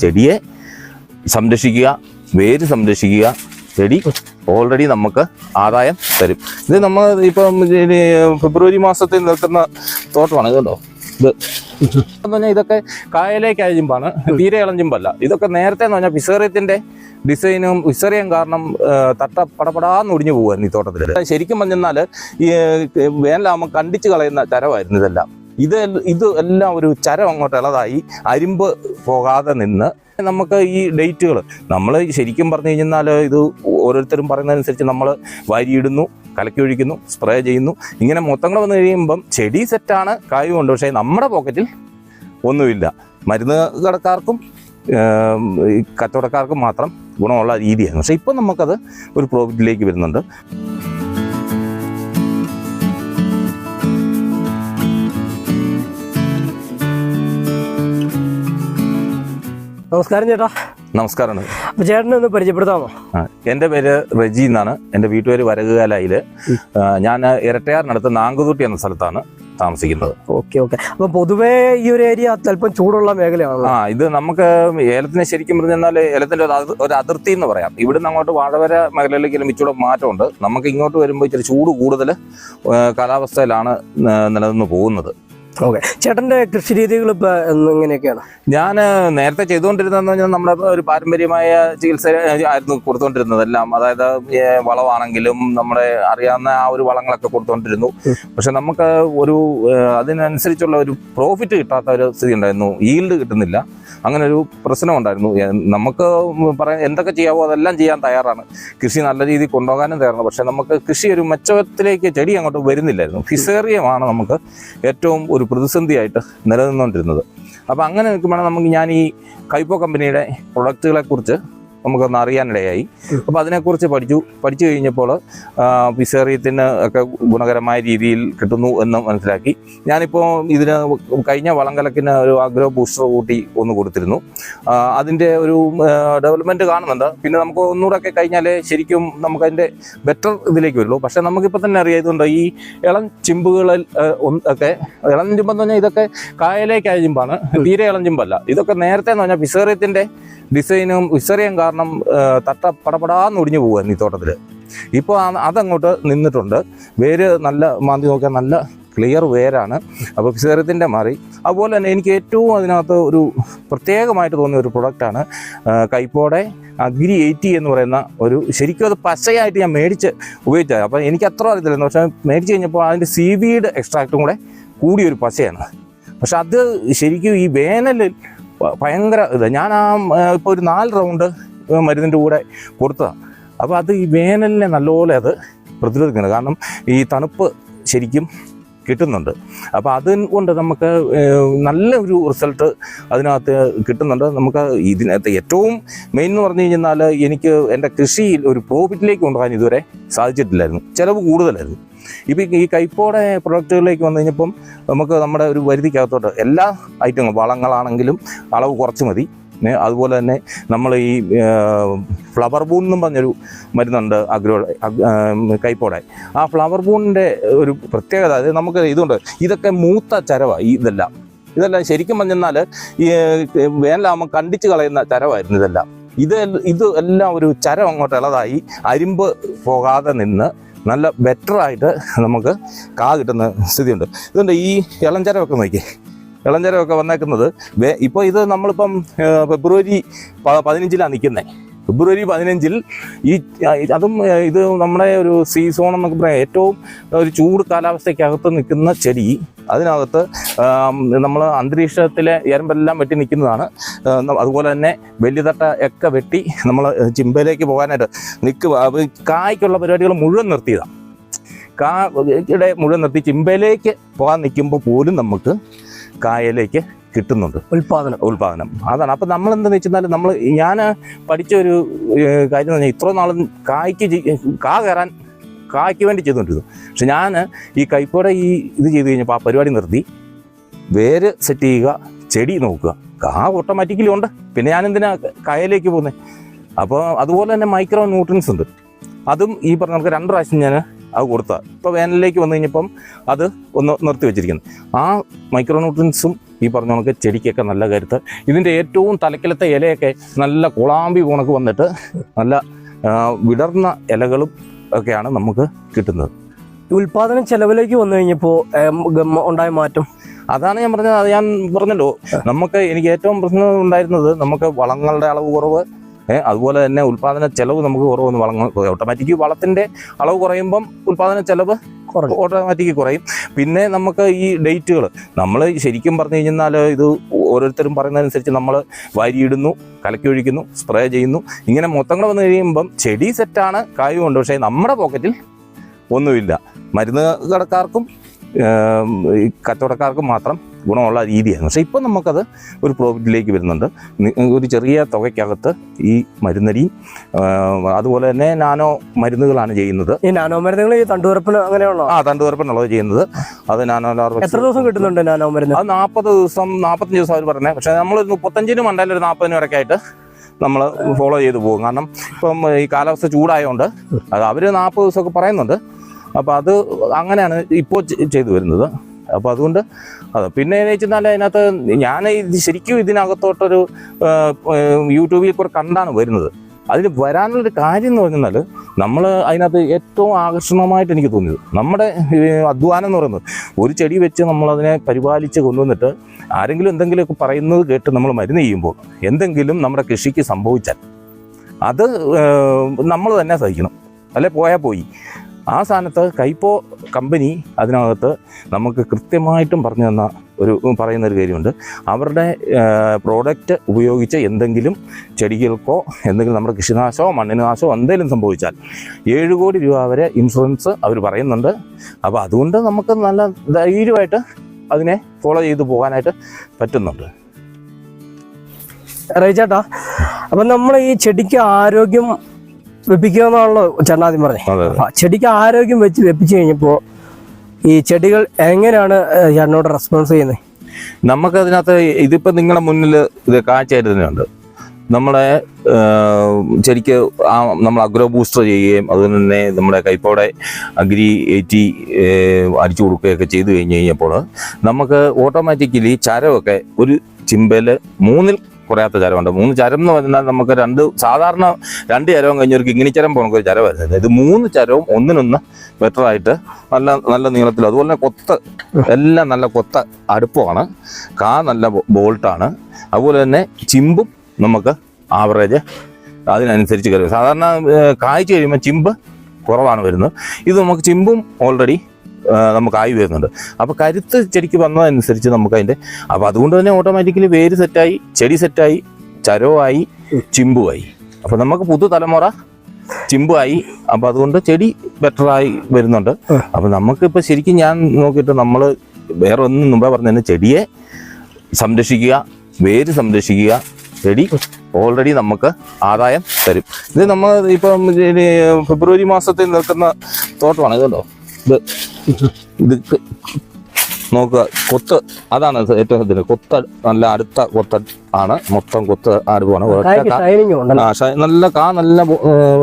ചെടിയെ സംരക്ഷിക്കുക വേര് സംരക്ഷിക്കുക ചെടി ഓൾറെഡി നമുക്ക് ആദായം തരും. ഇത് നമ്മൾ ഇപ്പം ഫെബ്രുവരി മാസത്തിൽ നിൽക്കുന്ന തോട്ടമാണ് ഇതുണ്ടോ ഇത് എന്ന് പറഞ്ഞാൽ ഇതൊക്കെ കായലേക്ക് അയച്ചുമ്പാണ് തീരെ ഇളഞ്ചുമ്പല്ല ഇതൊക്കെ നേരത്തെ എന്ന് പറഞ്ഞാൽ ഫിസേറിയത്തിന്റെ ഡിസൈനും വിസറിയം കാരണം തട്ട പടപടാന്ന് ഒടിഞ്ഞു പോകുമായിരുന്നു ഈ തോട്ടത്തിൽ ശരിക്കും പറഞ്ഞാൽ ഈ വേനലാകുമ്പോൾ കണ്ടിച്ച് കളയുന്ന തരമായിരുന്നു ഇതെല്ലാം. ഇത് ഇത് എല്ലാം ഒരു ചരം അങ്ങോട്ട് ഇളതായി അരിമ്പ് പോകാതെ നിന്ന് നമുക്ക് ഈ ഡേറ്റുകൾ നമ്മൾ ശരിക്കും പറഞ്ഞു കഴിഞ്ഞാൽ ഇത് ഓരോരുത്തരും പറയുന്നതനുസരിച്ച് നമ്മൾ വാരിയിടുന്നു കലക്കി ഒഴിക്കുന്നു സ്പ്രേ ചെയ്യുന്നു. ഇങ്ങനെ മൊത്തങ്ങൾ വന്നു കഴിയുമ്പം ചെടി സെറ്റാണ് കായുമുണ്ട് പക്ഷേ നമ്മുടെ പോക്കറ്റിൽ ഒന്നുമില്ല. മരുന്ന് കടക്കാർക്കും കച്ചവടക്കാർക്കും മാത്രം ഗുണമുള്ള രീതിയാണ്. പക്ഷേ ഇപ്പം നമുക്കത് ഒരു പ്രോഫിറ്റിലേക്ക് വരുന്നുണ്ട്. നമസ്കാരം ചേട്ടാ. നമസ്കാരം. അപ്പൊ ചേട്ടനെ ഒന്ന് പരിചയപ്പെടുത്താമോ? എന്റെ പേര് റെജി എന്നാണ്. എന്റെ വീട്ടുപേര് വരകുകാലയിൽ ഞാൻ ഇരട്ടയാറിനടുത്ത് നാങ്കുതുട്ടി എന്ന സ്ഥലത്താണ് താമസിക്കുന്നത്. Okay okay. അപ്പൊ പൊതുവേ ഈ ഒരു ഏരിയ അല്പം ചൂടുള്ള മേഖലയാണ് ആ ഇത് നമുക്ക് ഏലത്തിനെ ശരിക്കും പറഞ്ഞാൽ ഏലത്തിന്റെ ഒരു അതിർത്തി എന്ന് പറയാം. ഇവിടുന്ന് അങ്ങോട്ട് വാഴവര മേഖലയിലേക്ക് ഇച്ചിരി മാറ്റമുണ്ട്. നമുക്ക് ഇങ്ങോട്ട് വരുമ്പോൾ ഇച്ചിരി ചൂട് കൂടുതൽ കാലാവസ്ഥയിലാണ് നിലനിന്ന് പോകുന്നത്. ഓക്കെ. ചേട്ടന്റെ കൃഷി രീതികൾ ഇപ്പൊ എങ്ങനെയൊക്കെയാണ്? ഞാൻ നേരത്തെ ചെയ്തുകൊണ്ടിരുന്നതെന്ന് പറഞ്ഞാൽ നമ്മുടെ ഒരു പാരമ്പര്യമായ ചികിത്സ ആയിരുന്നു കൊടുത്തുകൊണ്ടിരുന്നത്. എല്ലാം അതായത് വളമാണെങ്കിലും നമ്മുടെ അറിയാവുന്ന ആ ഒരു വളങ്ങളൊക്കെ കൊടുത്തുകൊണ്ടിരുന്നു. പക്ഷെ നമുക്ക് ഒരു അതിനനുസരിച്ചുള്ള ഒരു പ്രോഫിറ്റ് കിട്ടാത്ത ഒരു സ്ഥിതി ഉണ്ടായിരുന്നു. ഈൽഡ് കിട്ടുന്നില്ല. അങ്ങനെ ഒരു പ്രശ്നമുണ്ടായിരുന്നു നമുക്ക് പറയാൻ എന്തൊക്കെ ചെയ്യാവോ അതെല്ലാം ചെയ്യാൻ തയ്യാറാണ്. കൃഷി നല്ല രീതിയിൽ കൊണ്ടുപോകാനും തയ്യാറാണ്. പക്ഷേ നമുക്ക് കൃഷി ഒരു മെച്ചത്തിലേക്ക് ചെടി അങ്ങോട്ട് വരുന്നില്ലായിരുന്നു. ഫിസേറിയമാണ് നമുക്ക് ഏറ്റവും ഒരു പ്രതിസന്ധിയായിട്ട് നിലനിന്നുകൊണ്ടിരുന്നത്. അപ്പോൾ അങ്ങനെ നിൽക്കുമ്പോഴാണ് നമുക്ക് ഞാൻ ഈ കൈപ്പോ കമ്പനിയുടെ പ്രൊഡക്റ്റുകളെ കുറിച്ച് നമുക്കൊന്ന് അറിയാനിടയായി. അപ്പോൾ അതിനെക്കുറിച്ച് പഠിച്ചു പഠിച്ചു കഴിഞ്ഞപ്പോൾ വിസേറിയത്തിന് ഒക്കെ ഗുണകരമായ രീതിയിൽ കിട്ടുന്നു എന്ന് മനസ്സിലാക്കി. ഞാനിപ്പോൾ ഇതിന് കഴിഞ്ഞ വളങ്കലക്കിന് ഒരു അഗ്രോ ബൂസ്റ്റർ കൂട്ടി ഒന്ന് കൊടുത്തിരുന്നു. അതിന്റെ ഒരു ഡെവലപ്മെന്റ് കാണുന്നുണ്ട്. പിന്നെ നമുക്ക് ഒന്നുകൂടെ കഴിഞ്ഞാലേ ശരിക്കും നമുക്ക് അതിന്റെ ബെറ്റർ ഇതിലേക്ക് വരുള്ളൂ. പക്ഷേ നമുക്കിപ്പോൾ തന്നെ അറിയാതുകൊണ്ട് ഈ ഇളം ചിമ്പുകളിൽ ഒക്കെ ഇളം ചിമ്പെന്ന് പറഞ്ഞാൽ ഇതൊക്കെ കായലേക്കായ ചിമ്പാണ്. തീരെ ഇളം ചിമ്പല്ല. ഇതൊക്കെ നേരത്തെ എന്ന് പറഞ്ഞാൽ വിസേറിയത്തിന്റെ ഡിസൈനും ഫിസേറിയം കാരണം തട്ട പടപടാന്ന് ഒടിഞ്ഞു പോകുമായിരുന്നു ഈ തോട്ടത്തിൽ ഇപ്പോൾ അതങ്ങോട്ട് നിന്നിട്ടുണ്ട്. വേര് നല്ല മാന്തി നോക്കിയാൽ നല്ല ക്ലിയർ വേരാണ്. അപ്പോൾ ഫിസേറിയത്തിന്റെ മാറി. അതുപോലെ തന്നെ എനിക്ക് ഏറ്റവും അതിനകത്ത് ഒരു പ്രത്യേകമായിട്ട് തോന്നിയ ഒരു പ്രൊഡക്റ്റാണ് കൈപ്പോടെ അഗ്രി എയ്റ്റി എന്ന് പറയുന്ന ഒരു ശരിക്കും അത് പശയായിട്ട് ഞാൻ മേടിച്ച് ഉപയോഗിച്ചത് അപ്പോൾ എനിക്ക് അത്ര അറിയത്തില്ലായിരുന്നു. പക്ഷേ മേടിച്ച് കഴിഞ്ഞപ്പോൾ അതിന്റെ സീവീഡ് എക്സ്ട്രാക്റ്റും കൂടെ കൂടിയൊരു പശയാണ് പക്ഷെ അത് ശരിക്കും ഈ വേനലിൽ ഭയങ്കര ഇത്. ഞാൻ ആ ഇപ്പോൾ ഒരു നാല് റൗണ്ട് മരുന്നിന്റെ കൂടെ കൊടുത്തതാണ് അപ്പോൾ അത് ഈ വേനലിനെ നല്ലപോലെ അത് പ്രതിരോധിക്കുന്നുണ്ട്. കാരണം ഈ തണുപ്പ് ശരിക്കും കിട്ടുന്നുണ്ട്. അപ്പോൾ അതുകൊണ്ട് നമുക്ക് നല്ല ഒരു റിസൾട്ട് അതിനകത്ത് കിട്ടുന്നുണ്ട്. നമുക്ക് ഇതിനകത്ത് ഏറ്റവും മെയിൻ എന്ന് പറഞ്ഞു കഴിഞ്ഞാൽ എനിക്ക് എന്റെ കൃഷിയിൽ ഒരു പ്രോഫിറ്റിലേക്ക് കൊണ്ടുപോകാൻ ഇതുവരെ സാധിച്ചിട്ടില്ലായിരുന്നു. ചിലവ് കൂടുതലായിരുന്നു. ഇപ്പം ഈ കൈപ്പോടെ പ്രൊഡക്റ്റുകളിലേക്ക് വന്നു കഴിഞ്ഞപ്പം നമുക്ക് നമ്മുടെ ഒരു വരുതിക്കകത്തോട്ട് എല്ലാ ഐറ്റങ്ങളും വളങ്ങളാണെങ്കിലും അളവ് കുറച്ച് മതി. അതുപോലെ തന്നെ നമ്മൾ ഈ ഫ്ലവർ ബൂൺ എന്നും പറഞ്ഞൊരു മരുന്നുണ്ട് അഗ്രോ കൈപ്പോടെ. ആ ഫ്ലവർ ബൂണിന്റെ ഒരു പ്രത്യേകത അത് നമുക്ക് ഇതുണ്ട്. ഇതൊക്കെ മൂത്ത ചരവാണ് ഇതെല്ലാം. ഇതെല്ലാം ശരിക്കും പറഞ്ഞാൽ ഈ വേനലാകുമ്പോൾ കണ്ടിച്ച് കളയുന്ന ചരവായിരുന്നു ഇതെല്ലാം. ഇത് ഇത് എല്ലാം ഒരു ചരം അങ്ങോട്ട് ഇളതായി അരിമ്പ് പോകാതെ നിന്ന് നല്ല ബെറ്ററായിട്ട് നമുക്ക് കാ കിട്ടുന്ന സ്ഥിതിയുണ്ട്. ഇതുണ്ട് ഈ ഇളംചരമൊക്കെ നോക്കി ഇളംചരമൊക്കെ വന്നേക്കുന്നത്. ഇപ്പോൾ ഇത് നമ്മളിപ്പം ഫെബ്രുവരി പതിനഞ്ചിലാണ് നിൽക്കുന്നത് ഫെബ്രുവരി പതിനഞ്ചിൽ ഈ അതും ഇത് നമ്മുടെ ഒരു സീസോൺ എന്നൊക്കെ പറയാം. ഏറ്റവും ഒരു ചൂട് കാലാവസ്ഥയ്ക്കകത്ത് നിൽക്കുന്ന ചെടി അതിനകത്ത് നമ്മൾ അന്തരീക്ഷത്തിലെ എരമ്പെല്ലാം വെട്ടി നിൽക്കുന്നതാണ്. അതുപോലെ തന്നെ വലിയ തട്ട ഒക്കെ വെട്ടി നമ്മൾ ചിമ്പയിലേക്ക് പോകാനായിട്ട് നിൽക്കുക. കായ്ക്കുള്ള പരിപാടികൾ മുഴുവൻ നിർത്തിയതാണ് കായുടെ മുഴുവൻ നിർത്തി ചിമ്പയിലേക്ക് പോകാൻ നിൽക്കുമ്പോൾ പോലും നമുക്ക് കായലേക്ക് കിട്ടുന്നുണ്ട്. ഉൽപാദനം. ഉൽപാദനം. അതാണ്. അപ്പം നമ്മൾ എന്താണെന്ന് വെച്ചാൽ നമ്മൾ ഞാൻ പഠിച്ച ഒരു കാര്യം എന്ന് പറഞ്ഞാൽ ഇത്ര നാളും കായ്ക്ക് കാ കയറാൻ കായ്ക്ക് വേണ്ടി ചെയ്തുകൊണ്ടിരുന്നു പക്ഷെ ഞാൻ ഈ കൈപ്പോടെ ഈ ഇത് ചെയ്ത് കഴിഞ്ഞപ്പോൾ ആ പരിപാടി നിർത്തി. വേര് സെറ്റ് ചെയ്യുക ചെടി നോക്കുക. കാ ഓട്ടോമാറ്റിക്കലി ഉണ്ട്. പിന്നെ ഞാൻ എന്തിനാ കായലേക്ക് പോകുന്നത് അപ്പോൾ അതുപോലെ തന്നെ മൈക്രോ ന്യൂട്രൻസ് ഉണ്ട്. അതും ഈ പറഞ്ഞ നമുക്ക് രണ്ട് പ്രാവശ്യം ഞാൻ അത് കൊടുത്ത. ഇപ്പോൾ വേനലിലേക്ക് വന്നു കഴിഞ്ഞപ്പം അത് ഒന്ന് നിർത്തി വെച്ചിരിക്കുന്നു. ആ മൈക്രോന്യൂട്രിയൻസും ഈ പറഞ്ഞ കണക്ക് ചെടിക്കൊക്കെ നല്ല കരുത്ത്. ഇതിന്റെ ഏറ്റവും തലക്കിലത്തെ ഇലയൊക്കെ നല്ല കുളാമ്പി കണക്ക് വന്നിട്ട് നല്ല വിടർന്ന ഇലകളും ഒക്കെയാണ് നമുക്ക് കിട്ടുന്നത്. ഉൽപാദന ചെലവിലേക്ക് വന്നു കഴിഞ്ഞപ്പോൾ ഉണ്ടായ മാറ്റം? അതാണ് ഞാൻ പറഞ്ഞത്. അത് ഞാൻ പറഞ്ഞല്ലോ. നമുക്ക് എനിക്ക് ഏറ്റവും പ്രശ്നം ഉണ്ടായിരുന്നത് നമുക്ക് വളങ്ങളുടെ അളവ് കുറവ് അതുപോലെ തന്നെ ഉൽപാദന ചെലവ് നമുക്ക് കുറവൊന്ന് വളങ്ങൾ ഓട്ടോമാറ്റിക് വളത്തിന്റെ അളവ് കുറയുമ്പം ഉൽപാദന ചെലവ് ഓട്ടോമാറ്റിക് കുറയും. പിന്നെ നമുക്ക് ഈ ഡേറ്റുകൾ നമ്മൾ ശരിക്കും പറഞ്ഞു കഴിഞ്ഞാൽ ഇത് ഓരോരുത്തരും പറയുന്നതനുസരിച്ച് നമ്മൾ വാരിയിടുന്നു കലക്കി ഒഴിക്കുന്നു സ്പ്രേ ചെയ്യുന്നു. ഇങ്ങനെ മൊത്തങ്ങൾ വന്നു കഴിയുമ്പം ചെടി സെറ്റാണ് കായുമുണ്ട് പക്ഷേ നമ്മുടെ പോക്കറ്റിൽ ഒന്നുമില്ല. മരുന്ന് കടക്കാർക്കും കച്ചവടക്കാർക്കും മാത്രം ഗുണമുള്ള രീതിയാണ് പക്ഷേ ഇപ്പം നമുക്കത് ഒരു പ്രോഫിറ്റിലേക്ക് വരുന്നുണ്ട്. ഒരു ചെറിയ തുകയ്ക്കകത്ത് ഈ മരുന്നരിയും ഏം, അതുപോലെ തന്നെ നാനോ മരുന്നുകളാണ് ചെയ്യുന്നത്. ഈ നാനോ മരുന്നുകൾ ഈ തണ്ടുവരപ്പിന് അങ്ങനെയുള്ള ആ തണ്ടുവറപ്പിനുള്ളത് ചെയ്യുന്നത്. അത് നാനോ ലാർവ എത്ര ദിവസം കിട്ടുന്നുണ്ട് നാനോ മരുന്ന്? അത് നാൽപ്പത് ദിവസം നാൽപ്പത്തഞ്ച് ദിവസം അവർ പറഞ്ഞത് പക്ഷേ നമ്മൾ ഒരു ഉണ്ടായാലും ഒരു നാൽപ്പതിനും വരെയൊക്കെ ആയിട്ട് നമ്മൾ ഫോളോ ചെയ്ത് പോകും. കാരണം ഇപ്പം ഈ കാലാവസ്ഥ ചൂടായതുകൊണ്ട് അത് അവർ നാൽപ്പത് ദിവസമൊക്കെ പറയുന്നുണ്ട്. അപ്പോൾ അത് അങ്ങനെയാണ് ഇപ്പോൾ ചെയ്തു വരുന്നത്. അപ്പോൾ അതുകൊണ്ട് അത് പിന്നെ എന്ന് വെച്ചാൽ അതിനകത്ത് ഞാൻ ഇത് ശരിക്കും ഇതിനകത്തോട്ടൊരു യൂട്യൂബിൽ കൂടെ കണ്ടാണ് വരുന്നത്. അതിന് വരാനുള്ളൊരു കാര്യം എന്ന് പറഞ്ഞാൽ നമ്മൾ അതിനകത്ത് ഏറ്റവും ആകർഷണമായിട്ട് എനിക്ക് തോന്നിയത് നമ്മുടെ അധ്വാനം എന്ന് പറയുന്നത് ഒരു ചെടി വെച്ച് നമ്മളതിനെ പരിപാലിച്ച് കൊണ്ടുവന്നിട്ട് ആരെങ്കിലും എന്തെങ്കിലുമൊക്കെ പറയുന്നത് കേട്ട് നമ്മൾ മരുന്ന് ചെയ്യുമ്പോൾ എന്തെങ്കിലും നമ്മുടെ കൃഷിക്ക് സംഭവിച്ചാൽ അത് നമ്മൾ തന്നെ സഹിക്കണം. അല്ലെ? പോയാൽ പോയി. ആ സ്ഥാനത്ത് കൈപ്പോ കമ്പനി അതിനകത്ത് നമുക്ക് കൃത്യമായിട്ടും പറഞ്ഞു തന്ന ഒരു പറയുന്ന ഒരു കാര്യമുണ്ട്. അവരുടെ പ്രോഡക്റ്റ് ഉപയോഗിച്ച് എന്തെങ്കിലും ചെടികൾക്കോ എന്തെങ്കിലും നമ്മുടെ കൃഷിനാശോ മണ്ണിന് നാശമോ എന്തെങ്കിലും സംഭവിച്ചാൽ ഏഴ് കോടി രൂപ വരെ ഇൻഷുറൻസ് അവർ പറയുന്നുണ്ട്. അപ്പോൾ അതുകൊണ്ട് നമുക്ക് നല്ല ധൈര്യമായിട്ട് അതിനെ ഫോളോ ചെയ്ത് പോകാനായിട്ട് പറ്റുന്നുണ്ട്. റേച്ചേട്ടാ അപ്പം നമ്മൾ ഈ ചെടിക്ക് ആരോഗ്യം ചേട്ടൻ ആദ്യം പറഞ്ഞത്. ചെടിക്ക് ആരോഗ്യം വെച്ച് വെപ്പിച്ചു കഴിഞ്ഞപ്പോൾ ഈ ചെടികൾ എങ്ങനെയാണ് ചേട്ടനോട് റെസ്പോൺസ് ചെയ്യുന്നത് നമുക്ക് അതിനകത്ത് ഇതിപ്പോൾ നിങ്ങളുടെ മുന്നിൽ ഇത് കാഴ്ചയായിട്ട് തന്നെയുണ്ട് നമ്മളെ ശരിക്ക് ആ നമ്മൾ അഗ്രോ ബൂസ്റ്റർ ചെയ്യുകയും അതുപോലെ തന്നെ നമ്മുടെ കൈപ്പോടെ അഗ്രി എയ്റ്റി അടിച്ചു കൊടുക്കുകയൊക്കെ ചെയ്തു കഴിഞ്ഞ് കഴിഞ്ഞപ്പോൾ നമുക്ക് ഓട്ടോമാറ്റിക്കലി ചരമൊക്കെ ഒരു ചിമ്പൽ മൂന്നിൽ കുറയാത്ത ചരമുണ്ട്. മൂന്ന് ചരം എന്ന് പറഞ്ഞാൽ നമുക്ക് രണ്ട് സാധാരണ രണ്ട് ചരവും കഴിഞ്ഞവർക്ക് ഇങ്ങനെ ചരം പോകുന്ന ഒരു ചരം വരുന്നത് ഇത് മൂന്ന് ചരവും ഒന്നിനൊന്ന് ബെറ്ററായിട്ട് നല്ല നല്ല നീളത്തിൽ അതുപോലെ കൊത്ത് എല്ലാം നല്ല കൊത്ത അടുപ്പമാണ്. കാ നല്ല ബോൾട്ടാണ് അതുപോലെ തന്നെ ചിമ്പും നമുക്ക് ആവറേജ് അതിനനുസരിച്ച് കയറി. സാധാരണ കായ്ച്ച് കഴിയുമ്പോൾ ചിമ്പ് കുറവാണ് വരുന്നത്. ഇത് നമുക്ക് ചിമ്പും ഓൾറെഡി നമുക്ക് ആയി വരുന്നുണ്ട്. അപ്പോൾ കരുത്ത് ചെടിക്ക് വന്നതനുസരിച്ച് നമുക്ക് അതിന്റെ അപ്പോൾ അതുകൊണ്ട് തന്നെ ഓട്ടോമാറ്റിക്കലി വേര് സെറ്റായി ചെടി സെറ്റായി ചരവുമായി ചിമ്പുമായി അപ്പോൾ നമുക്ക് പുതുതലമുറ ചിമ്പുമായി അപ്പോൾ അതുകൊണ്ട് ചെടി ബെറ്ററായി വരുന്നുണ്ട്. അപ്പോൾ നമുക്കിപ്പോൾ ശരിക്കും ഞാൻ നോക്കിയിട്ട് നമ്മൾ വേറെ ഒന്നും മുമ്പേ പറഞ്ഞു ചെടിയെ സംരക്ഷിക്കുക വേര് സംരക്ഷിക്കുക ചെടി ഓൾറെഡി നമുക്ക് ആദായം തരും. ഇത് നമ്മൾ ഇപ്പം ഫെബ്രുവരി മാസത്തിൽ നിൽക്കുന്ന തോട്ടമാണ് ഇതുണ്ടോ? ഇത് ഇത് നോക്കുക. കൊത്ത് അതാണ് ഏറ്റവും ഇതിന് കൊത്ത നല്ല അടുത്ത കൊത്ത ആണ്. മൊത്തം കൊത്ത് ഉണ്ടല്ലോ? നല്ല കാ നല്ല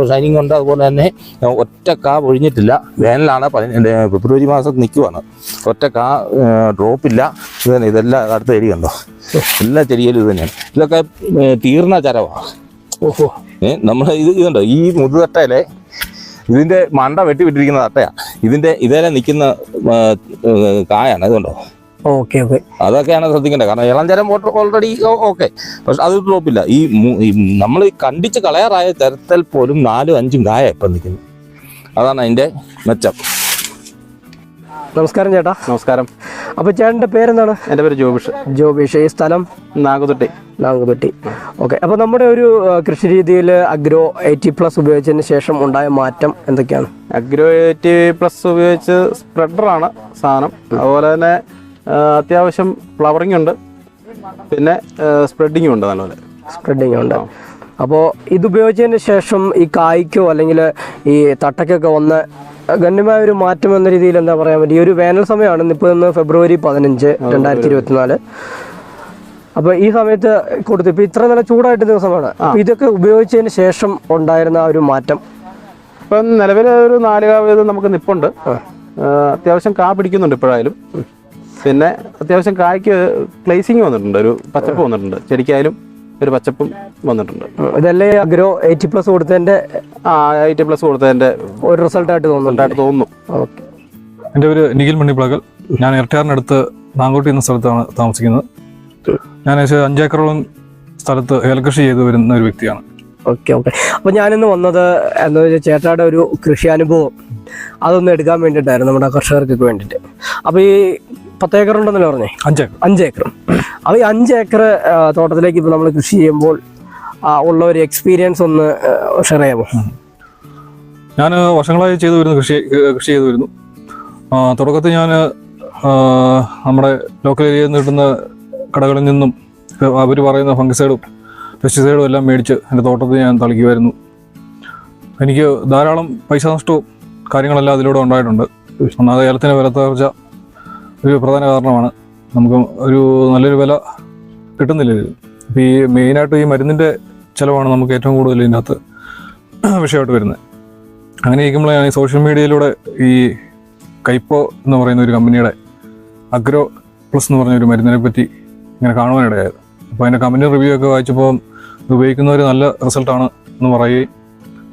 ഷൈനിങ് ഉണ്ട്. അതുപോലെ തന്നെ ഒറ്റ കാ ഒഴിഞ്ഞിട്ടില്ല വേനലാണ് ഫെബ്രുവരി മാസം നിൽക്കുവാണ് ഒറ്റ കാ ഡ്രോപ്പില്ല ഇത് ഇതെല്ലാം അടുത്ത ചെടി കണ്ടോ? എല്ലാ ചെടിയിലും ഇത് തന്നെയാണ്. ഇതൊക്കെ തീർന്ന ചരവാണ് ഓഹോ. ഏഹ് നമ്മൾ ഇത് ഇതുണ്ടോ ഈ മുതുതട്ടയിലെ ഇതിന്റെ മണ്ട വെട്ടി വിട്ടിരിക്കുന്ന തട്ടയാ. ഇതിന്റെ ഇതേലെ നിൽക്കുന്ന കായാണ് ഇതുണ്ടോ ഓക്കെ ഓക്കെ. അതൊക്കെയാണ് ശ്രദ്ധിക്കേണ്ടത്. കാരണം ഇളഞ്ചരം വോട്ടർ ഓൾറെഡി ഓക്കെ. പക്ഷെ അത് ഡ്രോപ്പില്ല ഈ നമ്മൾ കണ്ടിച്ച് കളയാറായ തരത്തിൽ പോലും നാലും അഞ്ചും കായ ഇപ്പം നിൽക്കുന്നു അതാണ് അതിന്റെ മെച്ചം. നമസ്കാരം ചേട്ടാ. നമസ്കാരം. അപ്പൊ ചേട്ടന്റെ പേരെന്താണ്? എന്റെ പേര് ജോബിഷ്. ജോബിഷ്. ഈ സ്ഥലം? നാഗുതൊട്ടി. നാഗുതൊട്ടി. ഓക്കെ. അപ്പൊ നമ്മുടെ ഒരു കൃഷി രീതിയിൽ അഗ്രോ എയ്റ്റി പ്ലസ് ഉപയോഗിച്ചതിന് ശേഷം ഉണ്ടായ മാറ്റം എന്തൊക്കെയാണ്? അഗ്രോ എയ്റ്റി പ്ലസ് ഉപയോഗിച്ച് സ്പ്രെഡറാണ് സാധനം. അതുപോലെ തന്നെ അത്യാവശ്യം ഫ്ലവറിംഗ് ഉണ്ട്. പിന്നെ സ്പ്രെഡിങ്ങും ഉണ്ട് നല്ലപോലെ. സ്പ്രെഡിങ് ഉണ്ട്. അപ്പോൾ ഇത് ഉപയോഗിച്ചതിന് ശേഷം ഈ കായ്ക്കോ അല്ലെങ്കിൽ ഈ തട്ടയ്ക്കൊക്കെ വന്ന് ഗണ്യമായ ഒരു മാറ്റം എന്ന രീതിയിൽ എന്താ പറയാൻ പറ്റും ഈ ഒരു വേനൽ സമയമാണ് ഇപ്പോൾ ഇന്ന് ഫെബ്രുവരി പതിനഞ്ച് രണ്ടായിരത്തി ഇരുപത്തിനാല് അപ്പൊ ഈ സമയത്ത് കൊടുത്തു. ഇപ്പൊ ഇത്ര നല്ല ചൂടായിട്ട് ദിവസമാണ്. ഇതൊക്കെ ഉപയോഗിച്ചതിന് ശേഷം ഉണ്ടായിരുന്ന ആ ഒരു മാറ്റം? ഇപ്പം നിലവിൽ ഒരു നാല് നമുക്ക് നിപ്പുണ്ട്. അത്യാവശ്യം കാ പിടിക്കുന്നുണ്ട് ഇപ്പോഴായാലും. പിന്നെ അത്യാവശ്യം കായ്ക്ക് ക്ലേസിങ് വന്നിട്ടുണ്ട്. ഒരു പച്ചപ്പ് വന്നിട്ടുണ്ട്. ചെടിക്കായാലും ഒരു പച്ചപ്പും വന്നിട്ടുണ്ട്. ഇതല്ലേ അഗ്രോ എയ്റ്റി പ്ലസ് കൊടുത്തതിന്റെ ആ എയ്റ്റി പ്ലസ് കൊടുത്തതിന്റെ ഒരു റിസൾട്ട് ആയിട്ട് തോന്നുന്നുണ്ട് ഉണ്ടായിട്ട് തോന്നുന്നു. ഓക്കെ. എന്റെ പേര് നിഖിൽ മണ്ണിപ്പളകൽ ഞാൻ ഇരട്ടാറിനടുത്ത് നാങ്കോട്ടി എന്ന സ്ഥലത്താണ് താമസിക്കുന്നത്. ഞാൻ ഏകദേശം അഞ്ചേക്കറോളം സ്ഥലത്ത് ഏലകൃഷി ചെയ്തു വരുന്ന ഒരു വ്യക്തിയാണ്. Okay okay. അപ്പൊ ഞാനിന്ന് വന്നത് എന്താ വെച്ചാൽ ചേട്ടായുടെ ഒരു കൃഷി അനുഭവം. അതൊന്ന് എടുക്കാൻ വേണ്ടിയിട്ടായിരുന്നു നമ്മുടെ കർഷകർക്കൊക്കെ വേണ്ടിയിട്ട്. അപ്പൊ ഈ പത്ത് ഏക്കർ ഉണ്ടെന്നല്ലേ പറഞ്ഞേ? അഞ്ചേക്കർ അഞ്ച് ഏക്കർ അപ്പോൾ ഈ അഞ്ച് ഏക്കർ തോട്ടത്തിലേക്ക് ഇപ്പോൾ നമ്മൾ കൃഷി ചെയ്യുമ്പോൾ ഉള്ള ഒരു എക്സ്പീരിയൻസ് ഒന്ന് ഷെയർ ചെയ്യാമോ? ഞാൻ വർഷങ്ങളായി ചെയ്തു വരുന്നു കൃഷി കൃഷി ചെയ്തു വരുന്നു. തുടക്കത്തിൽ ഞാൻ നമ്മുടെ ലോക്കൽ ഏരിയയിൽ നിന്ന് കിട്ടുന്ന കടകളിൽ നിന്നും അവർ പറയുന്ന ഫംഗസൈഡും പെസ്റ്റിസൈഡും എല്ലാം മേടിച്ച് എന്റെ തോട്ടത്തിൽ ഞാൻ തളിക്കുമായിരുന്നു. എനിക്ക് ധാരാളം പൈസ നഷ്ടവും കാര്യങ്ങളെല്ലാം അതിലൂടെ ഉണ്ടായിട്ടുണ്ട്. ഒന്നാമത് ഏലത്തിന് വില തകർച്ച ഒരു പ്രധാന കാരണമാണ്. നമുക്ക് ഒരു നല്ലൊരു വില കിട്ടുന്നില്ല ഇത്. അപ്പം ഈ മെയിനായിട്ട് ഈ മരുന്നിന്റെ ചിലവാണ് നമുക്ക് ഏറ്റവും കൂടുതൽ ഇതിനകത്ത് വിഷയമായിട്ട് വരുന്നത്. അങ്ങനെ ഇരിക്കുമ്പോഴാണ് ഈ സോഷ്യൽ മീഡിയയിലൂടെ ഈ കൈപ്പോ എന്ന് പറയുന്ന ഒരു കമ്പനിയുടെ അഗ്രോ പ്ലസ് എന്ന് പറഞ്ഞ ഒരു മരുന്നിനെ പറ്റി ഇങ്ങനെ കാണുവാനിടയായത്. അപ്പോൾ അതിന്റെ കമ്പനി റിവ്യൂ ഒക്കെ വായിച്ചപ്പോൾ ഇത് ഉപയോഗിക്കുന്നവർ നല്ല റിസൾട്ടാണ് എന്ന് പറയുകയും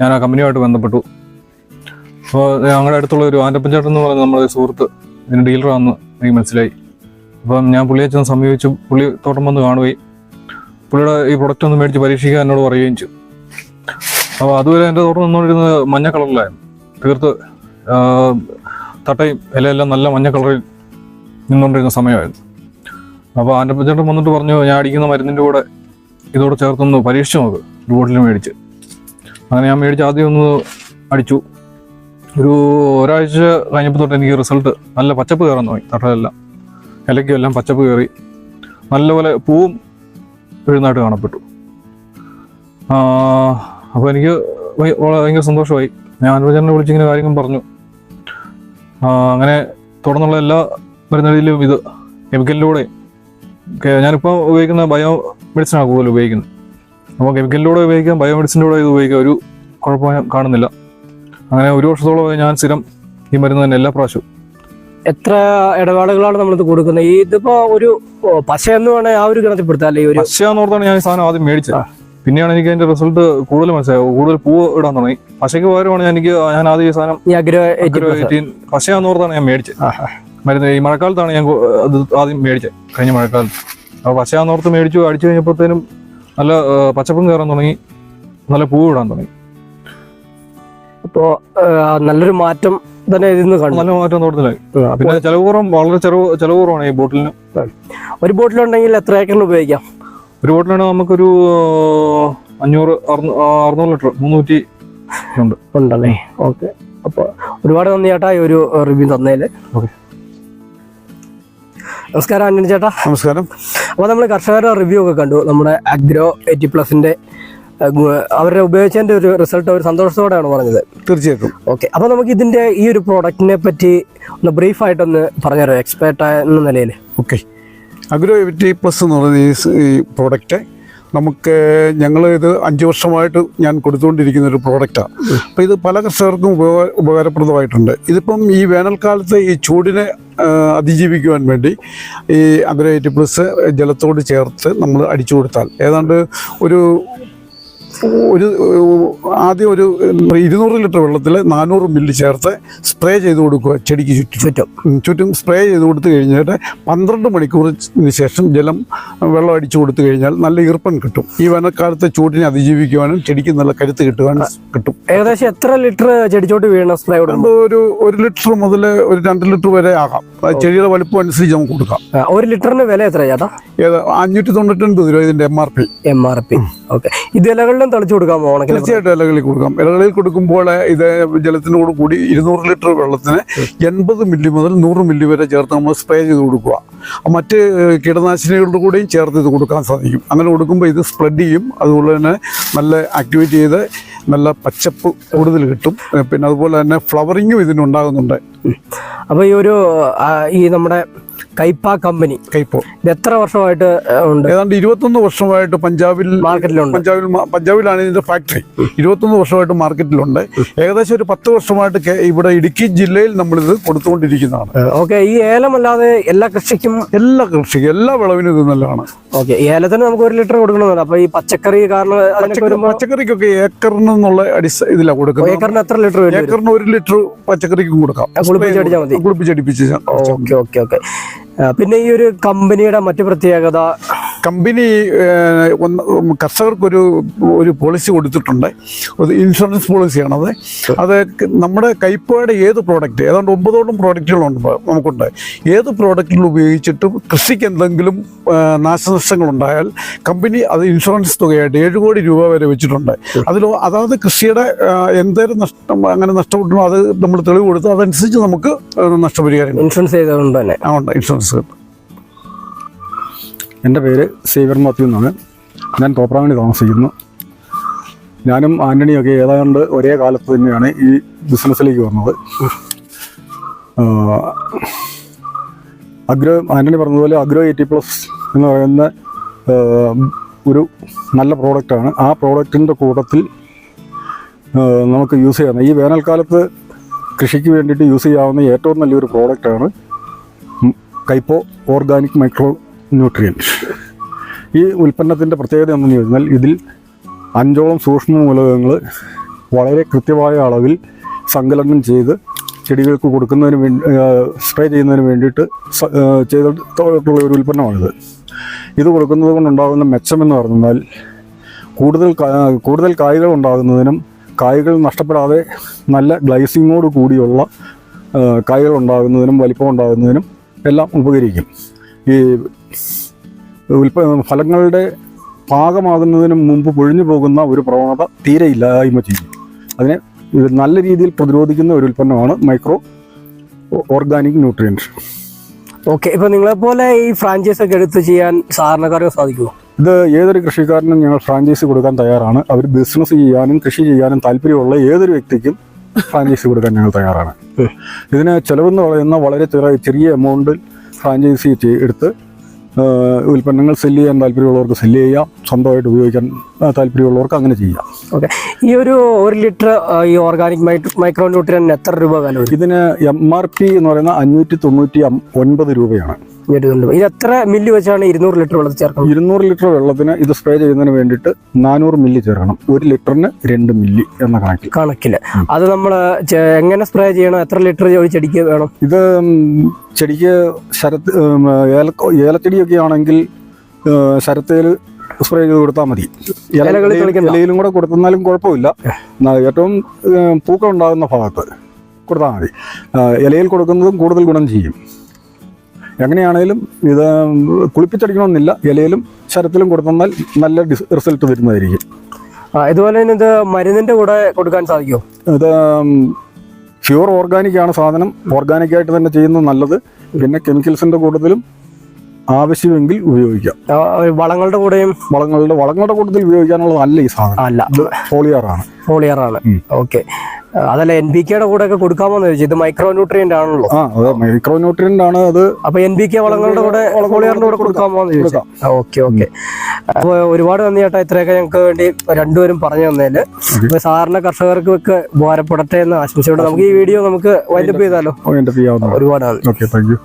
ഞാൻ ആ കമ്പനിയുമായിട്ട് ബന്ധപ്പെട്ടു. അപ്പോൾ ഞങ്ങളുടെ അടുത്തുള്ള ഒരു ആന്റപ്പഞ്ചേട്ടൻ എന്ന് പറയുന്ന നമ്മുടെ സുഹൃത്ത് ഇതിന് ഡീലറാണെന്ന് എനിക്ക് മനസ്സിലായി. അപ്പം ഞാൻ പുള്ളിയെ ചെന്ന് സമീപിച്ചു. പുള്ളി തോട്ടം വന്ന് കാണുകയും പുള്ളിയുടെ ഈ പ്രൊഡക്റ്റ് ഒന്ന് മേടിച്ച് പരീക്ഷിക്കാൻ എന്നോട് പറയുകയും ചെയ്തു. അപ്പോൾ അതുവരെ എന്റെ തോട്ടം നിന്നുകൊണ്ടിരുന്നത് മഞ്ഞ കളറിലായിരുന്നു. തീർത്ത് തട്ടയും ഇലയെല്ലാം നല്ല മഞ്ഞ കളറിൽ നിന്നുകൊണ്ടിരുന്ന സമയമായിരുന്നു. അപ്പോൾ ആന്റെ ചേട്ടൻ വന്നിട്ട് പറഞ്ഞു ഞാൻ അടിക്കുന്ന മരുന്നിന്റെ കൂടെ ഇതോടെ ചേർത്തൊന്ന് പരീക്ഷിച്ച് നോക്ക് ഒരു ബോട്ടിൽ മേടിച്ച്. അങ്ങനെ ഞാൻ മേടിച്ച് ആദ്യം ഒന്ന് അടിച്ചു. ഒരു ഒരാഴ്ച കഴിഞ്ഞപ്പോൾ തൊട്ട് എനിക്ക് റിസൾട്ട് നല്ല പച്ചപ്പ് കയറാൻ തുടങ്ങി. തട്ടലെല്ലാം ഇലയ്ക്കും എല്ലാം പച്ചപ്പ് കയറി. നല്ലപോലെ പൂവും എഴുന്നായിട്ട് കാണപ്പെട്ടു. അപ്പോൾ എനിക്ക് ഭയങ്കര സന്തോഷമായി. ഞാൻ അനുവചനെ വിളിച്ചിങ്ങനെ കാര്യങ്ങൾ പറഞ്ഞു. അങ്ങനെ തുടർന്നുള്ള എല്ലാ മരുന്നടിയിലും ഇത് കെമിക്കലിലൂടെ ഞാനിപ്പോൾ ഉപയോഗിക്കുന്ന ബയോ മെഡിസിനാണ് കൂടുതൽ ഉപയോഗിക്കുന്നത്? അപ്പോൾ കെമിക്കലിലൂടെ ഉപയോഗിക്കാം ബയോ മെഡിസിനിലൂടെ ഇത് ഉപയോഗിക്കാം ഒരു കുഴപ്പം കാണുന്നില്ല. അങ്ങനെ ഒരു വർഷത്തോളമായി ഞാൻ സ്ഥിരം ഈ മരുന്ന് തന്നെ എല്ലാ പ്രാവശ്യവും. എത്ര ഇടപാടുകളാണ് നമ്മളിത് കൊടുക്കുന്നത്? ഇതിപ്പോ ഒരു പശ എന്ന് വേണേൽ ആ ഒരു ഗണത്തിൽപ്പെടുത്താം അല്ലേ ഒരു? ഓർത്താണ് ഞാൻ ഈ സാധനം ആദ്യം മേടിച്ചത്. പിന്നെയാണ് എനിക്ക് അതിന്റെ റിസൾട്ട് കൂടുതൽ മനസ്സിലായത്. കൂടുതൽ പൂവ് ഇടാൻ തുടങ്ങി. പശയ്ക്ക് പകരമാണ് ഞാൻ എനിക്ക് ഞാൻ ആദ്യം ഈ സാധനം ഈ അഗ്രോ എയ്റ്റി ഒരു 18 പശയാന്ന് ഓർത്താണ് ഞാൻ മേടിച്ചത്. മരുന്ന് ഈ മഴക്കാലത്താണ് ഞാൻ അത് ആദ്യം മേടിച്ചത് കഴിഞ്ഞ മഴക്കാലത്ത്. അപ്പോൾ പശയാന്ന് ഓർത്ത് മേടിച്ചു അടിച്ചു കഴിഞ്ഞപ്പോഴത്തേനും നല്ല പച്ചപ്പും കയറാൻ തുടങ്ങി. നല്ല പൂവ് ഇടാൻ തുടങ്ങി. അപ്പോൾ നല്ലൊരു മാറ്റം തന്നെ ഇരുന്ന് കാണും കണ്ടു. നല്ല മാറ്റം തോട്ടത്തിലായി പിന്നെ ചെലവ് കുറവും വളരെ ചെലവ് ചെലവ് കുറവാണ് ഈ ബോട്ടിലിന്. ഒരു ബോട്ടിലുണ്ടെങ്കിൽ എത്ര ഏക്കറിന് ഉപയോഗിക്കാം? ഒരു ബോട്ടിലാണ് നമുക്കൊരു അഞ്ഞൂറ് അറുന്നൂ- അറുന്നൂറ് ലിറ്റർ മുന്നൂറ്റി ഉണ്ട്. ഉണ്ടല്ലേ? ഓക്കെ. അപ്പോൾ ഒരുപാട് നന്ദി ചേട്ടാ ഈ ഒരു റിവ്യൂ തന്നേൽ ഓക്കെ. നമസ്കാരം അന്യൻ ചേട്ടാ. നമസ്കാരം. അപ്പോൾ നമ്മൾ കർഷകരുടെ റിവ്യൂ ഒക്കെ കണ്ടു. നമ്മുടെ അഗ്രോ എയ്റ്റി ഗു- അവരുടെ ഉപയോഗിച്ചതിന്റെ ഒരു റിസൾട്ട് അവർ സന്തോഷത്തോടെയാണ് പറഞ്ഞത്. തീർച്ചയായിട്ടും. ഓക്കെ അപ്പൊ നമുക്ക് ഇതിന്റെ ഈ ഒരു പ്രോഡക്റ്റിനെ പറ്റി ഒന്ന് ബ്രീഫായിട്ടൊന്ന് പറഞ്ഞുതരാം എക്സ്പേർട്ട് എന്ന നിലയിൽ. ഓക്കെ അഗ്രോ എവിറ്റി പ്ലസ് എന്ന് പറയുന്ന ഈ പ്രോഡക്റ്റ് നമുക്ക് ഞങ്ങൾ ഇത് അഞ്ച് വർഷമായിട്ട് ഞാൻ കൊടുത്തുകൊണ്ടിരിക്കുന്ന ഒരു പ്രോഡക്റ്റാണ് അപ്പോൾ ഇത് പല കർഷകർക്കും ഉപകാര ഉപകാരപ്രദമായിട്ടുണ്ട്. ഇതിപ്പം ഈ വേനൽക്കാലത്ത് ഈ ചൂടിനെ അതിജീവിക്കുവാൻ വേണ്ടി ഈ അഗ്രോ എയ്റ്റി പ്ലസ് ജലത്തോട് ചേർത്ത് നമ്മൾ അടിച്ചു കൊടുത്താൽ ഏതാണ്ട് ഒരു ഒരു ആദ്യം ഒരു ഇരുന്നൂറ് ലിറ്റർ വെള്ളത്തിൽ നാനൂറ് മില്ലി ചേർത്ത് സ്പ്രേ ചെയ്ത് കൊടുക്കുക ചെടിക്ക് ചുറ്റും. ചുറ്റും. ചുറ്റും സ്പ്രേ ചെയ്ത് കൊടുത്തു കഴിഞ്ഞിട്ട് പന്ത്രണ്ട് മണിക്കൂറിന് ശേഷം ജലം വെള്ളം അടിച്ചു കൊടുത്തു കഴിഞ്ഞാൽ നല്ല ഈർപ്പം കിട്ടും. ഈ വേനൽക്കാലത്തെ ചൂടിനെ അതിജീവിക്കുവാനും ചെടിക്ക് നല്ല കരുത്ത് കിട്ടുവാനും കിട്ടും. ഏകദേശം എത്ര ലിറ്റർ ചെടിച്ചോട്ട് വീണ സ്പ്രേ കൊടുക്കുമ്പോൾ ഒരു ഒരു ലിറ്റർ മുതൽ ഒരു രണ്ട് ലിറ്റർ വരെ ആകാം. ചെടിയുടെ വലുപ്പം അനുസരിച്ച് നമുക്ക് കൊടുക്കാം. ഒരു ലിറ്ററിന് വില എത്ര ചേട്ടാ? അഞ്ഞൂറ്റി തൊണ്ണൂറ്റൊൻപത് രൂപ ഇതിന്റെ M R P M R P okay ഇത് ഇലകളിലും തളിച്ചു കൊടുക്കാമോ ഉണക്കിൽ തീർച്ചയായിട്ടും ഇലകളിൽ കൊടുക്കാം. ഇലകളിൽ കൊടുക്കുമ്പോൾ ഇത് ജലത്തിനോട് കൂടി ഇരുന്നൂറ് ലിറ്റർ വെള്ളത്തിന് എൺപത് മില്ലി മുതൽ നൂറ് മില്ലി വരെ ചേർത്ത് നമ്മൾ സ്പ്രേ ചെയ്ത് കൊടുക്കുക. മറ്റ് കീടനാശിനികളുടെ കൂടെയും ചേർത്ത് ഇത് കൊടുക്കാൻ സാധിക്കും. അങ്ങനെ കൊടുക്കുമ്പോൾ ഇത് സ്പ്രെഡ് ചെയ്യും. അതുപോലെ തന്നെ നല്ല ആക്ടിവേറ്റ് ചെയ്ത് നല്ല പച്ചപ്പ് കൂടുതൽ കിട്ടും. പിന്നെ അതുപോലെ തന്നെ ഫ്ലവറിങ്ങും ഇതിനുണ്ടാകുന്നുണ്ട്. അപ്പോൾ ഈ ഒരു ഈ നമ്മുടെ കൈപ്പ കമ്പനി. കൈപ്പോ. ഇത് എത്ര വർഷമായിട്ട് ഉണ്ട്? ഏതാണ്ട് ഇരുപത്തൊന്ന് വർഷമായിട്ട് പഞ്ചാബിൽ മാർക്കറ്റിലുണ്ട്. പഞ്ചാബിൽ പഞ്ചാബിലാണ് ഇതിന്റെ ഫാക്ടറി. ഇരുപത്തൊന്ന് വർഷമായിട്ട് മാർക്കറ്റിലുണ്ട്. ഏകദേശം ഒരു പത്ത് വർഷമായിട്ട് ഇവിടെ ഇടുക്കി ജില്ലയിൽ നമ്മളിത് കൊടുത്തുകൊണ്ടിരിക്കുന്നതാണ്. ഓക്കെ ഈ ഏലം അല്ലാതെ എല്ലാ കൃഷിക്കും എല്ലാ കൃഷിക്കും എല്ലാ വിളവിനും ഇത് നല്ലതാണ്. ഓക്കെ ഏലത്തിന് നമുക്ക് ഒരു ലിറ്റർ കൊടുക്കണമെന്നുണ്ട് അപ്പൊ ഈ പച്ചക്കറി കാരണം പച്ചക്കറിക്കൊക്കെ ഏക്കറിന് എന്നുള്ള അടിസ്ഥാന ഇതിലാണ് കൊടുക്കുന്നത്. ഏക്കറിന് എത്ര ലിറ്റർ ഏക്കറിന് ഒരു ലിറ്റർ പച്ചക്കറിക്കും കൊടുക്കാം. കുളിപ്പിച്ചടിച്ചാൽ മതി. കുളിപ്പിച്ചടിപ്പിച്ച് ഓക്കെ ഓക്കെ ഓക്കെ. പിന്നെ ഈ ഒരു കമ്പനിയുടെ മറ്റു പ്രത്യേകത കമ്പനി കർഷകർക്കൊരു ഒരു പോളിസി കൊടുത്തിട്ടുണ്ട്. ഒരു ഇൻഷുറൻസ് പോളിസിയാണത് അത്. നമ്മുടെ കൈപ്പയുടെ ഏത് പ്രോഡക്റ്റ് ഏതാണ്ട് ഒമ്പതോളം പ്രോഡക്റ്റുകളുണ്ട് നമുക്കുണ്ട്. ഏത് പ്രോഡക്റ്റിൽ ഉപയോഗിച്ചിട്ടും കൃഷിക്ക് എന്തെങ്കിലും നാശനഷ്ടങ്ങളുണ്ടായാൽ കമ്പനി അത് ഇൻഷുറൻസ് തുകയായിട്ട് ഏഴ് കോടി രൂപ വരെ വെച്ചിട്ടുണ്ട്. അതിൽ അതാത് കൃഷിയുടെ എന്തേലും നഷ്ടം അങ്ങനെ നഷ്ടപ്പെട്ടു അത് നമ്മൾ തെളിവ് കൊടുത്ത് അതനുസരിച്ച് നമുക്ക് നഷ്ടപരിഹാരം ഇൻഷുറൻസ് ചെയ്തുകൊണ്ട് തന്നെ. ആ, ഉണ്ട്. ഇൻഷുറൻസ് കിട്ടും. എന്റെ പേര് സേവ്യർ മാത്യു എന്നാണ്. ഞാൻ തോപ്രാങ്കണി താമസിക്കുന്നു. ഞാനും ആന്റണിയൊക്കെ ഏതാണ്ട് ഒരേ കാലത്ത് തന്നെയാണ് ഈ ബിസിനസ്സിലേക്ക് വന്നത്. അഗ്രോ ആന്റണി പറഞ്ഞതുപോലെ അഗ്രോ എയ്റ്റി പ്ലസ് എന്ന് പറയുന്ന ഒരു നല്ല പ്രോഡക്റ്റാണ്. ആ പ്രോഡക്റ്റിന്റെ കൂട്ടത്തിൽ നമുക്ക് യൂസ് ചെയ്യാവുന്ന ഈ വേനൽക്കാലത്ത് കൃഷിക്ക് വേണ്ടിയിട്ട് യൂസ് ചെയ്യാവുന്ന ഏറ്റവും നല്ലൊരു പ്രോഡക്റ്റാണ് കൈപ്പോ ഓർഗാനിക് മൈക്രോ ന്യൂട്രിയൻസ് ഈ ഉൽപ്പന്നത്തിന്റെ പ്രത്യേകത എന്തെന്ന് ചോദിച്ചാൽ ഇതിൽ അഞ്ചോളം സൂക്ഷ്മ മൂലകങ്ങൾ വളരെ കൃത്യമായ അളവിൽ സങ്കലനം ചെയ്ത് ചെടികൾക്ക് കൊടുക്കുന്നതിന് വേണ്ടി സ്പ്രേ ചെയ്യുന്നതിന് വേണ്ടിയിട്ട് ചെയ്തിട്ടുള്ള ഒരു ഉൽപ്പന്നമാണിത്. ഇത് കൊടുക്കുന്നത് കൊണ്ടുണ്ടാകുന്ന മെച്ചമെന്ന് പറഞ്ഞാൽ കൂടുതൽ കൂടുതൽ കായ്കൾ ഉണ്ടാകുന്നതിനും കായ്കൾ നഷ്ടപ്പെടാതെ നല്ല ഗ്ലൈസിങ്ങോട് കൂടിയുള്ള കായ്കൾ ഉണ്ടാകുന്നതിനും വലിപ്പം ഉണ്ടാകുന്നതിനും എല്ലാം ഉപകരിക്കും. ഈ ഉൽപ്പ ഫലങ്ങളുടെ പാകമാകുന്നതിന് മുമ്പ് പൊഴിഞ്ഞു പോകുന്ന ഒരു പ്രവണത തീരെ ഇല്ലായ്മ ചെയ്യും. അതിനെ നല്ല രീതിയിൽ പ്രതിരോധിക്കുന്ന ഒരു ഉൽപ്പന്നമാണ് മൈക്രോ ഓർഗാനിക് ന്യൂട്രിയൻസ്. ഓക്കെ ഇപ്പൊ നിങ്ങളെപ്പോലെ ഈ ഫ്രാഞ്ചൈസ് ഒക്കെ എടുത്ത് ചെയ്യാൻ സാധാരണക്കാർക്ക് സാധിക്കുമോ ഇത് ഏതൊരു കൃഷിക്കാരനും ഞങ്ങൾ ഫ്രാഞ്ചൈസ് കൊടുക്കാൻ തയ്യാറാണ്. അവർ ബിസിനസ് ചെയ്യാനും കൃഷി ചെയ്യാനും താല്പര്യമുള്ള ഏതൊരു വ്യക്തിക്കും ഫ്രാഞ്ചൈസി കൊടുക്കാൻ ഞങ്ങൾ തയ്യാറാണ്. ഇതിന് ചിലവെന്ന് പറയുന്ന വളരെ ചെറിയ ചെറിയ എമൗണ്ടിൽ ഫ്രാഞ്ചൈസി എടുത്ത് ഉൽപ്പന്നങ്ങൾ സെല്ല് ചെയ്യാൻ താല്പര്യമുള്ളവർക്ക് സെല്ല് ചെയ്യാം. സ്വന്തമായിട്ട് ഉപയോഗിക്കാൻ താല്പര്യമുള്ളവർക്ക് അങ്ങനെ ചെയ്യാം. ഓക്കെ. ഈ ഒരു ഒരു ലിറ്റർ ഈ ഓർഗാനിക് മൈക്രോ ന്യൂട്രിയൻ എത്ര രൂപ വില വരും? ഇതിന് എം ആർ പി എന്ന് പറയുന്ന അഞ്ഞൂറ്റി തൊണ്ണൂറ്റി ഒൻപത് രൂപയാണ്. വരുന്നുണ്ട് ഇത് എത്ര മില്ലി വെച്ചാണ് ഇരുന്നൂറ് ലിറ്റർ വെള്ളത്തിൽ ചേർക്കുന്നത്? ഇരുന്നൂറ് ലിറ്റർ വെള്ളത്തിന് ഇത് സ്പ്രേ ചെയ്യുന്നതിന് വേണ്ടിയിട്ട് നാനൂറ് മില്ലി ചേർക്കണം. ഒരു ലിറ്ററിന് രണ്ട് മില്ലി എന്ന കണക്കിൽ. കണക്കിൽ അത് നമ്മൾ എങ്ങനെ സ്പ്രേ ചെയ്യണം? എത്ര ലിറ്റർ ഒരു ചെടിക്ക് വേണം? ഇത് ചെടിക്ക് ശരത്ത് ഏലച്ചെടിയൊക്കെ ആണെങ്കിൽ ശരത്തേൽ സ്പ്രേ ചെയ്ത് കൊടുത്താൽ മതി. ഇലയിലും കൂടെ കൊടുത്താലും കുഴപ്പമില്ല. ഏറ്റവും പൂക്കം ഉണ്ടാകുന്ന ഭാഗത്ത് കൊടുത്താൽ മതി. ഇലയിൽ കൊടുക്കുന്നതും കൂടുതൽ ഗുണം ചെയ്യും. എങ്ങനെയാണേലും ഇത് കുളിപ്പിച്ചടിക്കണമെന്നില്ല. ഇലയിലും ശരത്തിലും കൊടുത്തന്നാൽ നല്ല റിസൾട്ട് വരുന്നതായിരിക്കും. ഇതുപോലെ തന്നെ ഇത് മരുന്നിന്റെ കൂടെ കൊടുക്കാൻ സാധിക്കുമോ ഇത് ഫ്യൂർ ഓർഗാനിക് ആണ് സാധനം. ഓർഗാനിക് ആയിട്ട് തന്നെ ചെയ്യുന്നത് നല്ലത്. പിന്നെ കെമിക്കൽസിന്റെ കൂട്ടത്തിലും ആവശ്യമെങ്കിൽ ഉപയോഗിക്കാം. വളങ്ങളുടെ കൂടെയും? വളങ്ങളുടെ വളങ്ങളുടെ കൂട്ടത്തിൽ ഉപയോഗിക്കാനുള്ളത് അല്ല ഈ സാധനം. അല്ല. ഇത് ആണ്. ഓക്കെ. അതല്ല എൻ ബി കെയുടെ കൂടെ ഒക്കെ കൊടുക്കാമോന്ന് ചോദിച്ചു. ഇത് മൈക്രോ ന്യൂട്രിയന്റ് ആണല്ലോ. ആ അതെ. മൈക്രോ ന്യൂട്രിയന്റ് ആണ് അത്. അപ്പൊ എൻ ബി കെ വളങ്ങളുടെ കൂടെ ഫോളിയറിന്റെ കൂടെ കൊടുക്കാമോന്ന് ചോദിച്ചു. Okay okay. അപ്പൊ ഒരുപാട് നന്ദി ചേട്ടാ. ഇത്രയൊക്കെ ഞങ്ങൾക്ക് വേണ്ടി രണ്ടുപേരും പറഞ്ഞു തന്നതിൽ. അപ്പൊ സാധാരണ കർഷകർക്ക് ഒക്കെ ഉപകാരപ്പെടട്ടെ എന്ന് ആശംസയോടെ നമുക്ക് ഈ വീഡിയോ നമുക്ക് വൈൻഡപ്പ് ചെയ്താലോ? ഒരുപാട് നന്ദി. Okay thank you